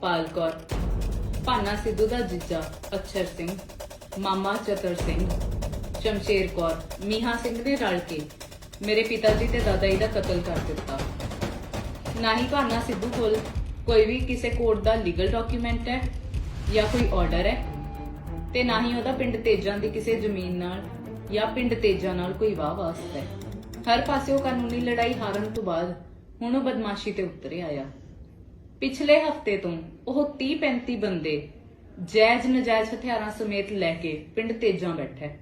ਪਾਲ ਕੌਰ ਭਾਨਾ ਸਿੱਧੂ ਦਾ ਜੀਜਾ ਅਛਰ ਸਿੰਘ, ਮਾਮਾ ਚਤਰ ਸਿੰਘ, ਸ਼ਮਸ਼ੇਰ ਕੌਰ, ਮੀਹਾ ਸਿੰਘ ਨੇ ਰਲ ਕੇ ਮੇਰੇ ਪਿਤਾ ਜੀ ਤੇ ਦਾਦਾ ਜੀ ਦਾ ਕਤਲ ਕਰ ਦਿੱਤਾ। ਨਾ ਹੀ ਭਾਨਾ ਸਿੱਧੂ ਕੋਲ ਕੋਈ ਵੀ ਕਿਸੇ ਕੋਰਟ ਦਾ ਲੀਗਲ ਡਾਕੂਮੈਂਟ ਹੈ ਜਾਂ ਕੋਈ ਆਰਡਰ ਹੈ ਤੇ ਨਾ ਹੀ ਉਹਦਾ ਪਿੰਡ ਤੇਜਾਂ ਦੀ ਕਿਸੇ ਜ਼ਮੀਨ ਨਾਲ ਜਾਂ ਪਿੰਡ ਤੇਜਾਂ ਨਾਲ ਕੋਈ ਵਾਹ ਵਾਸਤਾ ਹੈ। ਹਰ ਪਾਸੇ ਉਹ ਕਾਨੂੰਨੀ ਲੜਾਈ ਹਾਰਨ ਤੋਂ ਬਾਅਦ ਹੁਣ ਉਹ ਬਦਮਾਸ਼ੀ ਤੇ ਉਤਰੇ ਆਇਆ। ਪਿਛਲੇ ਹਫ਼ਤੇ ਤੋਂ ਉਹ 30 35 ਬੰਦੇ ਜਾਇਜ਼ ਨਜਾਇਜ਼ ਹਥਿਆਰਾਂ ਸਮੇਤ ਲੈ ਕੇ ਪਿੰਡ ਤੇਜਾਂ ਬੈਠਾ ਹੈ।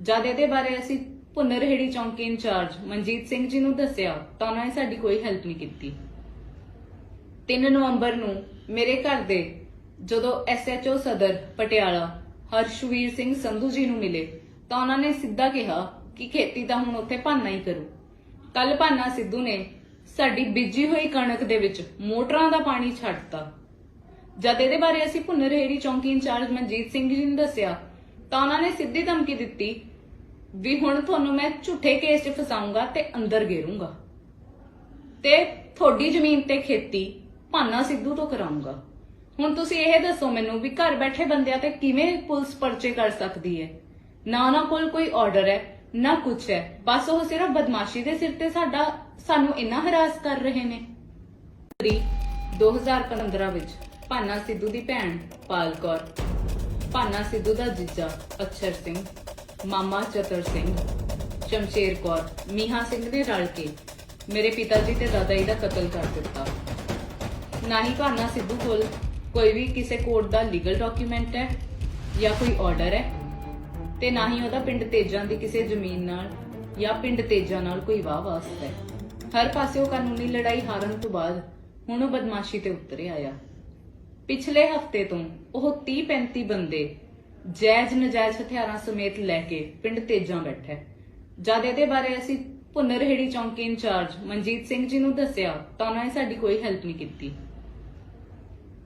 ਜਦ ਇਹਦੇ ਬਾਰੇ ਅਸੀਂ ਪੁਨਰਹੇੜੀ ਚੌਂਕੀ ਇੰਚਾਰਜ ਮਨਜੀਤ ਸਿੰਘ ਜੀ ਨੂੰ ਦੱਸਿਆ, ਤਾਂ ਉਹਨਾਂ ਨੇ ਸਾਡੀ ਕੋਈ ਹੈਲਪ ਨਹੀਂ ਕੀਤੀ 3 ਨਵੰਬਰ ਨੂੰ ਮੇਰੇ ਘਰ ਦੇ ਜਦੋਂ ਐਸਐਚਓ ਸਦਰ ਪਟਿਆਲਾ ਹਰਸ਼ਵੀਰ ਸਿੰਘ ਸੰਧੂ ਜੀ ਨੂੰ ਮਿਲੇ, ਤਾਂ ਉਹਨਾਂ ਨੇ ਸਿੱਧਾ ਕਿਹਾ ਕਿ ਖੇਤੀ ਤਾਂ ਹੁਣ ਉੱਥੇ ਭਾਨਾ ਹੀ ਕਰੂ ਕੱਲ ਭਾਨਾ ਸਿੱਧੂ ਨੇ ਸਾਡੀ ਬੀਜੀ ਹੋਈ ਕਣਕ ਦੇ ਵਿੱਚ ਮੋਟਰਾਂ ਦਾ ਪਾਣੀ ਛੱਡਤਾ। ਜਦ ਇਹਦੇ ਬਾਰੇ ਅਸੀਂ ਭੁੰਨਰਹੇੜੀ ਚੌਂਕੀ ਇੰਚਾਰਜ ਮਨਜੀਤ ਸਿੰਘ ਜੀ ਨੂੰ ਦੱਸਿਆ, ਤਾਂ ਉਹਨਾਂ ਨੇ ਸਿੱਧੀ ਧਮਕੀ ਦਿੱਤੀ ਵੀ ਹੁਣ ਤੁਹਾਨੂੰ ਮੈਂ ਝੂਠੇ ਕੇਸ 'ਚ ਫਸਾਉਂਗਾ ਤੇ ਅੰਦਰ ਗੇਰੂੰਗਾ ਤੇ ਤੁਹਾਡੀ ਜ਼ਮੀਨ ਤੇ ਖੇਤੀ ਭਾਨਾ ਸਿੱਧੂ ਤੋਂ ਕਰਾਉਂਗਾ। ਹੁਣ ਤੁਸੀਂ ਇਹ ਦੱਸੋ ਮੈਨੂੰ ਵੀ ਘਰ ਬੈਠੇ ਬੰਦਿਆਂ ਤੇ ਕਿਵੇਂ ਪੁਲਿਸ ਪਰਚੇ ਕਰ ਸਕਦੀ ਹੈ? ਨਾ ਉਹਨਾਂ ਕੋਲ ਕੋਈ ਆਰਡਰ ਹੈ ਨਾ ਕੁਛ ਹੈ। ਬਸ ਉਹ ਸਿਰਫ ਬਦਮਾਸ਼ੀ ਦੇ ਸਿਰ ਤੇ ਸਾਡਾ, ਸਾਨੂੰ ਇੰਨਾ ਹਰਾਸ ਕਰ ਰਹੇ ਨੇ। ਫਰਵਰੀ 2015 ਵਿੱਚ ਭਾਨਾ ਸਿੱਧੂ ਦੀ ਭੈਣ ਪਾਲ ਕੌਰ, ਭਾਨਾ ਸਿੱਧੂ ਦਾ ਜੀਜਾ ਅਛਰ ਸਿੰਘ, ਮਾਮਾ ਚਤਰ ਸਿੰਘ, ਸ਼ਮਸ਼ੇਰ ਕੌਰ, ਮੀਹਾ ਸਿੰਘ ਨੇ ਰਲ ਕੇ ਮੇਰੇ ਪਿਤਾ ਜੀ ਤੇ ਦਾਦਾ ਜੀ ਦਾ ਕਤਲ ਕਰ ਦਿੱਤਾ। ਨਾ ਹੀ ਭਾਨਾ ਸਿੱਧੂ ਕੋਲ ਕੋਈ ਵੀ ਕਿਸੇ ਕੋਰਟ ਦਾ ਲੀਗਲ ਡਾਕੂਮੈਂਟ ਹੈ ਜਾਂ ਕੋਈ ਆਰਡਰ ਹੈ ਤੇ ਨਾ ਹੀ ਉਹਦਾ ਪਿੰਡ ਤੇਜਾਂ ਦੀ ਕਿਸੇ ਜ਼ਮੀਨ ਨਾਲ ਜਾਂ ਪਿੰਡ ਤੇਜਾਂ ਨਾਲ ਕੋਈ ਵਾਹ ਵਾਸਤਾ ਹੈ। ਹਰ ਪਾਸਿਓਂ ਕਾਨੂੰਨੀ ਲੜਾਈ ਹਾਰਨ ਤੋਂ ਬਾਅਦ ਹੁਣ ਉਹ ਬਦਮਾਸ਼ੀ ਤੇ ਉਤਰੇ ਆਇਆ। ਪਿਛਲੇ ਹਫ਼ਤੇ ਤੋਂ ਉਹ 30 35 ਬੰਦੇ ਜਾਇਜ਼ ਨਜਾਇਜ਼ ਹਥਿਆਰਾਂ ਸਮੇਤ ਲੈ ਕੇ ਪਿੰਡ ਤੇਜਾਂ ਬੈਠਾ ਹੈ। ਜਦ ਇਹਦੇ ਬਾਰੇ ਅਸੀਂ ਪੁਨਰਹੇੜੀ ਚੌਂਕੀ ਇੰਚਾਰਜ ਮਨਜੀਤ ਸਿੰਘ ਜੀ ਨੂੰ ਦੱਸਿਆ, ਤਾਂ ਉਹਨਾਂ ਨੇ ਸਾਡੀ ਕੋਈ ਹੈਲਪ ਨਹੀਂ ਕੀਤੀ।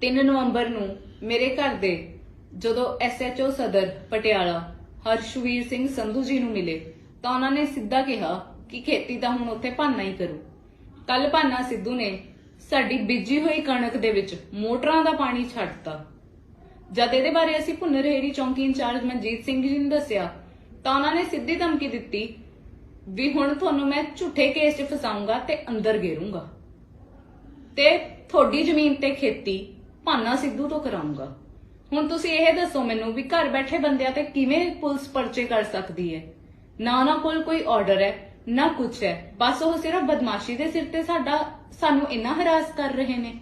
3 ਨਵੰਬਰ ਨੂੰ ਮੇਰੇ ਘਰ ਦੇ ਜਦੋਂ ਐਸਐਚਓ ਸਦਰ ਪਟਿਆਲਾ ਹਰਸ਼ਵੀਰ ਸਿੰਘ ਸੰਧੂ ਜੀ ਨੂੰ ਮਿਲੇ ਤਾਂ ਉਹਨਾਂ ਨੇ ਸਿੱਧਾ ਕਿਹਾ ਕਿ ਖੇਤੀ ਤਾਂ ਹੁਣ ਉੱਥੇ ਭਾਨਾ ਹੀ ਕਰੂ। ਕੱਲ ਭਾਨਾ ਸਿੱਧੂ ਨੇ ਸਾਡੀ ਬੀਜੀ ਹੋਈ ਕਣਕ ਦੇ ਵਿੱਚ ਮੋਟਰਾਂ ਦਾ ਪਾਣੀ ਛੱਡਤਾ ਜਦ ਇਹਦੇ ਬਾਰੇ ਅਸੀਂ ਭੁੰਨਰਹੇੜੀ ਚੌਂਕੀ ਇੰਚਾਰਜ ਮਨਜੀਤ ਸਿੰਘ ਜੀ ਨੂੰ ਦੱਸਿਆ, ਤਾਂ ਉਹਨਾਂ ਨੇ ਸਿੱਧੀ ਧਮਕੀ ਦਿੱਤੀ ਵੀ ਹੁਣ ਤੁਹਾਨੂੰ ਮੈਂ ਝੂਠੇ ਕੇਸ 'ਚ ਫਸਾਉਂਗਾ ਤੇ ਅੰਦਰ ਗੇਰੂੰਗਾ ਤੇ ਤੁਹਾਡੀ ਜ਼ਮੀਨ ਤੇ ਖੇਤੀ ਭਾਨਾ ਸਿੱਧੂ ਤੋਂ ਕਰਾਉਂਗਾ। ਹੁਣ ਤੁਸੀਂ ਇਹ ਦੱਸੋ ਮੈਨੂੰ ਵੀ ਘਰ ਬੈਠੇ ਬੰਦਿਆਂ ਤੇ ਕਿਵੇਂ ਪੁਲਿਸ ਪਰਚੇ ਕਰ ਸਕਦੀ ਹੈ? ਨਾ ਉਹਨਾਂ ਕੋਲ ਕੋਈ ਆਰਡਰ ਹੈ, ਨਾ ਕੁਛ ਹੈ। ਬਸ ਉਹ ਸਿਰਫ ਬਦਮਾਸ਼ੀ ਦੇ ਸਿਰ ਤੇ ਸਾਡਾ ਸਾਨੂੰ ਇੰਨਾ ਹਰਾਸ ਕਰ ਰਹੇ ਨੇ।